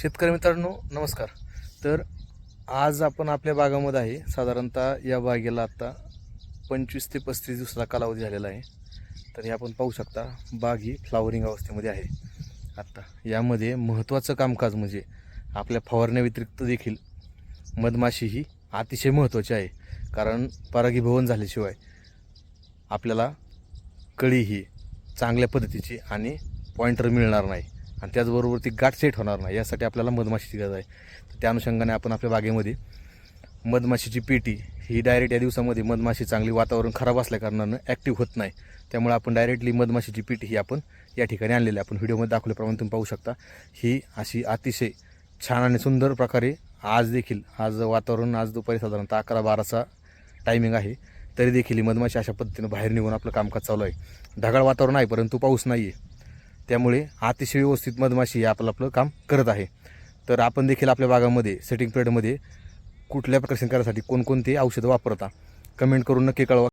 शेतकरी मित्रांनो नमस्कार. तर आज आपण आपल्या बागामध्ये आहे. साधारणतः या बागेला आत्ता पंचवीस ते पस्तीस दिवसाचा कालावधी झालेला आहे. तर हे आपण पाहू शकता बाग ही फ्लावरिंग अवस्थेमध्ये आहे. आत्ता यामध्ये महत्त्वाचं कामकाज म्हणजे आपल्या फवारण्याव्यतिरिक्त देखील मधमाशी ही अतिशय महत्त्वाची आहे. कारण परागीभवन झाल्याशिवाय आपल्याला कळी ही चांगल्या पद्धतीची आणि पॉइंटर मिळणार नाही. आणि त्याचबरोबर ती गाठ सेट होणार नाही यासाठी आपल्याला मधमाशीची गरज आहे. तर त्या अनुषंगाने आपण आपल्या बागेमध्ये मधमाशीची पेटी ही डायरेक्ट या दिवसामध्ये मधमाशी चांगली वातावरण खराब असल्याकारणानं ॲक्टिव्ह होत नाही. त्यामुळे आपण डायरेक्टली मधमाशीची पेटी ही आपण या ठिकाणी आणलेली आहे. आपण व्हिडिओमध्ये दाखवल्याप्रमाणे तुम्ही पाहू शकता. ही अशी अतिशय छान आणि सुंदर प्रकारे आज देखील आज वातावरण आज दुपारी साधारणतः अकरा बाराचा टायमिंग आहे तरी देखील ही मधमाशी अशा पद्धतीनं बाहेर निघून आपलं कामकाज चालू आहे. ढगाळ वातावरण आहे परंतु पाऊस नाही आहे त्यामुळे अतिशय व्यवस्थित मधमाशी हे आपलं आपलं काम करत आहे. तर आपण देखील आपल्या बागामध्ये सेटिंग पिरियडमध्ये कुठल्या प्रकर्षण करण्यासाठी कोणकोणती औषधं वापरता? कमेंट करून नक्की कळवा.